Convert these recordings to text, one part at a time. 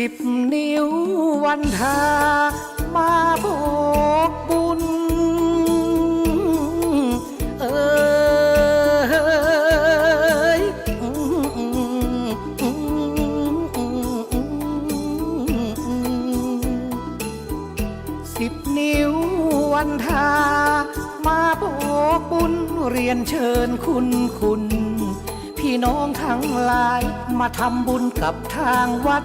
สิบนิ้ววันทามาโบกบุญ เอยสิบนิ้ววันทามาโบกบุญเรียนเชิญคุณคุณพี่น้องทั้งหลายมาทำบุญกับทางวัด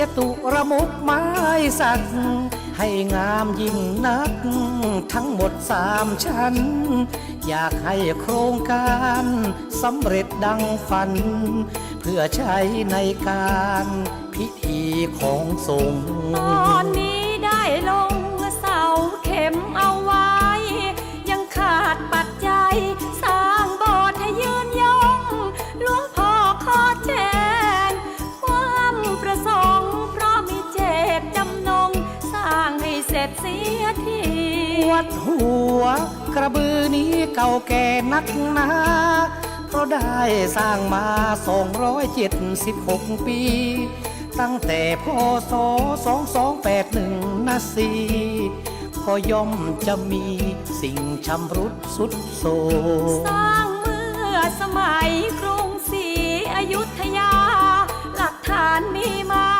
จตุระมุกไม้สัก ให้งามยิ่งนัก ทั้งหมดสามชั้น อยากให้โครงการสำเร็จดังฝัน เพื่อใช้ในการพิธีของสงฆ์ ร็จเสียทีวัดหัวกระบือนี้เก่าแก่นักหนาเพราะได้สร้างมา 276 ปี ตั้งแต่พศ 2281นาสีก็ย่อมจะมีสิ่งชำรุดสุดโทรสมร้างเมื่อสมัยกรุงศรีอยุธยา หลักฐานมีมานา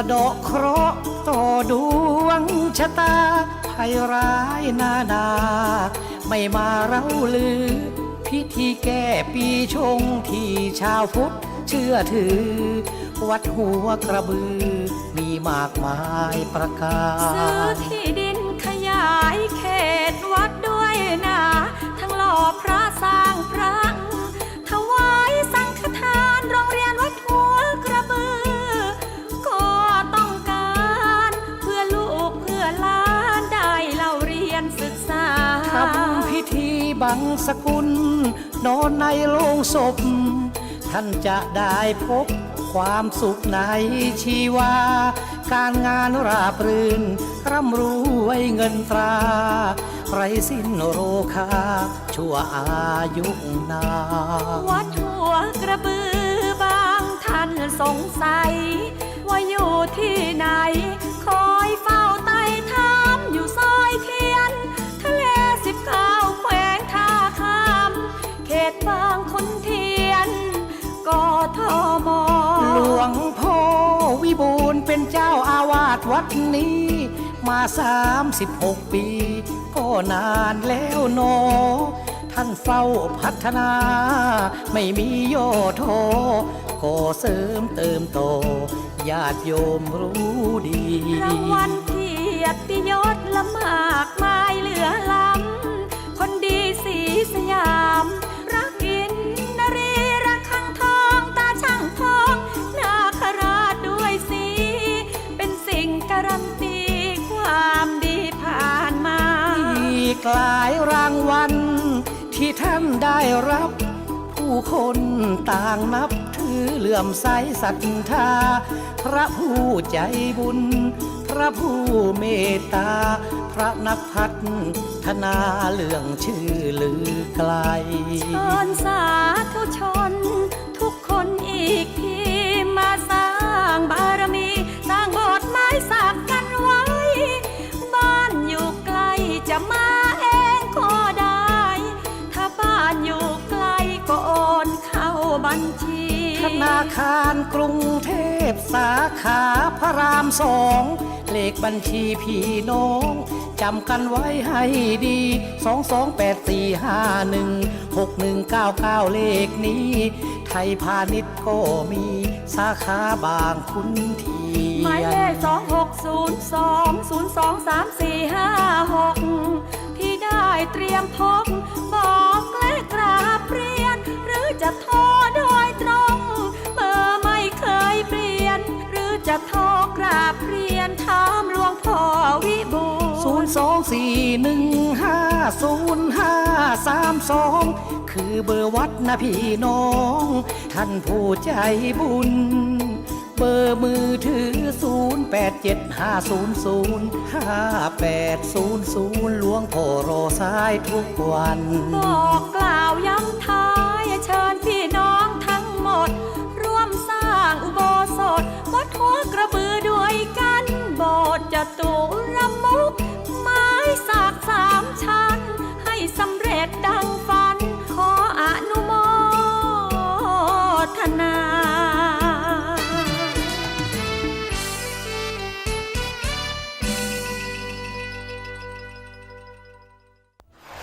ะดาะเคราะห์ต่อดวงชะตาภัยร้ายนานา ไม่มาเล่าลือ พิธีแก้ปีชงที่ชาวพุทธเชื่อถือ วัดหัวกระบือ มีมากมายประกาซื้อที่ดินขยายเขตวัดด้วยนะ ทั้งหล่อพระสร้างพระ ธีบังสกุล นอนในโรงศพ ท่านจะได้พบความสุขในชีวา การงานราบรื่น ร่ำรวยเงินตรา ไรสิ้นโรคา ชั่วอายุนานวัดหัวกระบือบางท่านสงสัย ว่าอยู่ที่ไหน ดวัดนี้ มาสามสิบหกปี ก็นานแล้วโนอท่านเฝ้าพัฒนา ไม่มีโยโทก็เสริมเติมโตญาติโยมรู้ดี รางวัลเอีกหลายรางวัล ที่ท่านได้รับ ผู้คนต่างนับถือเหลื่อมใสศรัทธา พระผู้ใจบุญ พระผู้เมตตา พระนักพัฒนาเรื่องชื่อลือไกล เชิญสาธุชน บัญชี ธนาคารกรุงเทพสาขาพระรามสองเลขบัญชีพี่น้องจำกันไว้ให้ดี 22845161999เลขนี้ ไทยพาณิชย์ก็มีสาขาบางคุณเทียนหมายเลขสองหกศูนย์สองศูนย์สองสามสี่ห้าหกที่ได้เตรียมพบบอกและกราบเรียนหรือ จะโทรโดยตรง เบอร์ไม่เคยเปลี่ยน หรือจะโทรกราบเรียนถามหลวงพ่อวิบูลย์024150532คือเบอร์วัดนะพี่น้อง ท่านผู้ใจบุญ เบอร์มือถือ 0875005800 หลวงพ่อรอสายทุกวัน บอกกล่าวย้ำทายเชิญพี่น้องทั้งหมด ร่วมสร้างอุโบสถวัดหัวกระบือด้วยกันโบสถ์จะตัว